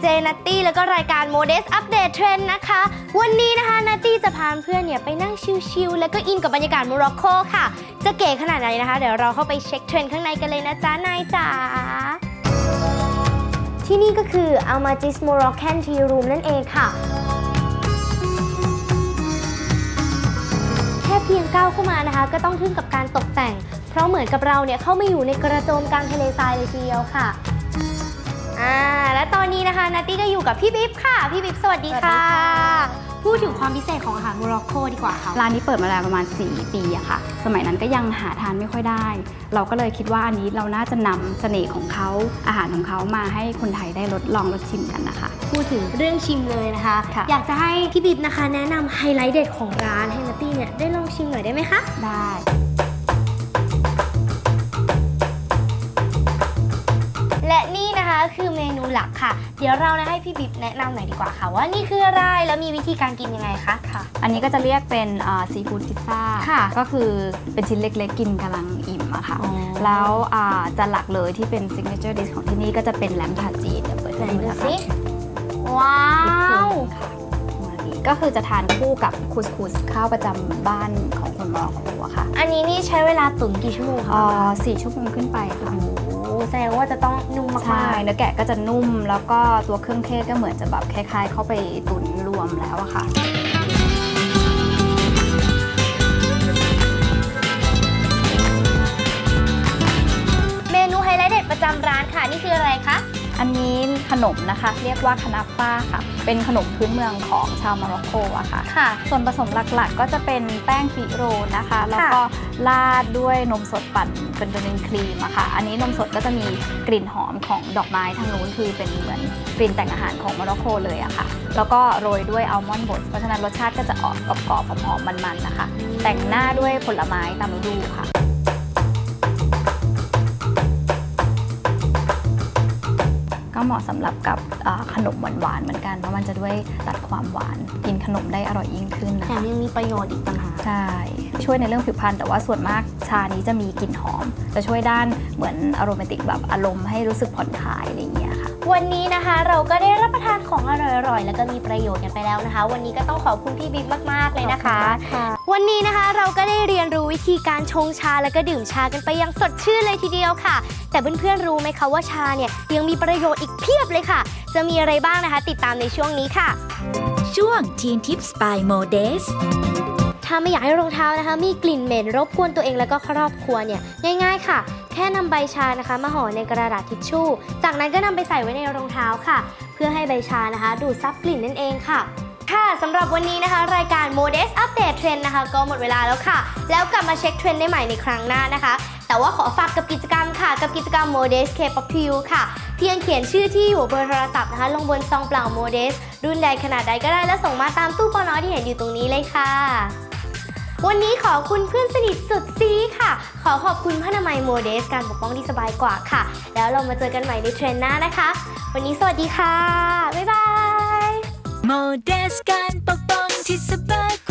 เจนัตตี้แล้วก็รายการโมเดสอัปเดตเทรนด์นะคะ วันนี้นะคะนัตตี้จะพาเพื่อนเนี่ยไปนั่งชิลๆแล้วก็อินกับบรรยากาศโมร็อกโกค่ะ จะเก๋ขนาดไหนนะคะ เดี๋ยวเราเข้าไปเช็คเทรนด์ข้างในกันเลยนะจ๊ะนายจ๋าที่นี่ก็คือ a l m a j i s Moroccan Tea Room นั่นเองค่ะ แค่เพียงก้าวเข้ามานะคะ ก็ต้องทึ่งกับการตกแต่ง เพราะเหมือนกับเราเนี่ยเข้ามาอยู่ในกระโจมกลางทะเลทรายเลยทีเดียวค่ะ อ่าและตอนนี้นะคะนัตตี้ก็อยู่กับพี่บิ๊บค่ะ พี่บิ๊บสวัสดีค่ะ พูดถึงความพิเศษของอาหารโมร็อกโกดีกว่าค่ะ ร้านนี้เปิดมาแล้วประมาณ 4 ปีอะค่ะ สมัยนั้นก็ยังหาทานไม่ค่อยได้ เราก็เลยคิดว่าอันนี้เราน่าจะนำเสน่ห์ของเขาอาหารของเขามาให้คนไทยได้ลดลองรสชิมกันนะคะ พูดถึงเรื่องชิมเลยนะคะ ค่ะ อยากจะให้พี่บิ๊บนะคะ แนะนำไฮไลท์เด็ดของร้านให้นัตตี้เนี่ยได้ลองชิมหน่อยได้ไหมคะ ได้ และนี่นะคะคือเมนูหลักค่ะ เดี๋ยวเรานะให้พี่บิ๊บแนะนำหน่อยดีกว่าค่ะ ว่านี่คืออะไรแล้วมีวิธีการกินยังไงคะค่ะ อันนี้ก็จะเรียกเป็นซีฟู้ดพิซซ่าค่ะก็คือเป็นชิ้นเล็กๆ กินกำลังอิ่มอะค่ะอ๋อแล้วอ่าจะหลักเลยที่เป็นซิกเนเจอร์ดิชของที่นี่ก็จะเป็นแลมทาจีนเดี๋ยวเปิดไหนให้ดูดูนะคะสิว้าอีกครึ่วงค่ะมาดีก็คือจะทานคู่กับคุสคุสข้าวประจำบ้านของคนมอร็อกโกอะค่ะ อันนี้นี่ใช้เวลาตุ๋นกี่ชั่วโมงอ๋คะอสี่ชั่วโมงขึ้นไปค่ะโอ้ แสดงว่าจะต้องนุ่มมากใช่เนื้อแกะก็จะนุ่ม แล้วก็ตัวเครื่องเทศก็เหมือนจะแบบคล้ายๆ เข้าไปตุ๋นรวมแล้วอะค่ะ นี้ขนมนะคะ เรียกว่าคานาป้าค่ะ เป็นขนมพื้นเมืองของชาวโมร็อกโกอะค่ะ ค่ะ ส่วนผสมหลักๆ ก็จะเป็นแป้งฟิโรนะคะ แล้วก็ราดด้วยนมสดปั่นเป็นเป็นครีมอะค่ะ อันนี้นมสดก็จะมีกลิ่นหอมของดอกไม้ทางนู้นคือเป็นเหมือนกลิ่นแต่งอาหารของโมร็อกโกเลยอะค่ะ แล้วก็โรยด้วยอัลมอนด์บด เพราะฉะนั้นรสชาติก็จะออกกรอบๆหอมๆมันๆนะคะ แต่งหน้าด้วยผลไม้ตามฤดูค่ะ เหมาะสำหรับกับ ขนมหวานๆเหมือนกันเพราะมันจะด้วยตัดความหวานกินขนมได้อร่อยยิ่งขึ้นนะแถมคะยังมีประโยชน์อีกต่างหากใช่ช่วยในเรื่องผิวพรรณแต่ว่าส่วนมากชานี้จะมีกลิ่นหอม จะช่วยด้านเหมือนอารมณ์ติกแบบอารมณ์ให้รู้สึกผ่อนคลายอะไรอย่างเงี้ยค่ะ วันนี้นะคะเราก็ได้รับประทานของอร่อยๆ แล้วก็มีประโยชน์กันไปแล้วนะคะ วันนี้ก็ต้องขอบคุณพี่บิ๊กมาก ๆ เลยนะคะ วันนี้นะคะเราก็ได้เรียนรู้วิธีการชงชาแล้วก็ดื่มชากันไปอยังสดชื่นเลยทีเดียวค่ะ แต่เพื่อนๆรู้ไหมคะว่าชาเนี่ยยังมีประโยชน์อีกเพียบเลยค่ะ จะมีอะไรบ้างนะคะ ติดตามในช่วงนี้ค่ะ ช่วง Teen Tips by Modest ถ้าไม่อยากให้รองเท้านะคะ มีกลิ่นเหม็นรบกวนตัวเองแล้วก็ครอบครัวเนี่ยง่ายๆค่ะ แค่นำใบชานะคะ มาห่อในกระดาษทิชชู่ จากนั้นก็นำไปใส่ไว้ในรองเท้าค่ะ เพื่อให้ใบชานะคะ ดูดซับกลิ่นนั่นเองค่ะ ค่ะสำหรับวันนี้นะคะ รายการ Modest Update Trend นะคะ ก็หมดเวลาแล้วค่ะ แล้วกลับมาเช็คเทรนด์ได้ใหม่ในครั้งหน้านะคะ แต่ว่าขอฝากกับกิจกรรมค่ะ กับกิจกรรม Modest K-pop p u ค่ะ เพียงเขียนชื่อที่อยู่เบอร์โทรศัพท์นะคะ ลงบนซองเปล่า Modest รุ่นใดขนาดใดก็ได้แล้วส่งมาตามตู้ปอนอที่เห็นอยู่ตรงนี้เลยค่ะ วันนี้ขอบคุณเพื่อนสนิทสุดซีค่ะ ขอขอบคุณพนามัยโมเดส การปกป้องที่สบายกว่าค่ะ แล้วเรามาเจอกันใหม่ในเทรนหน้านะคะ วันนี้สวัสดีค่ะบ๊ายบาย Modest การปกป้องที่สบาย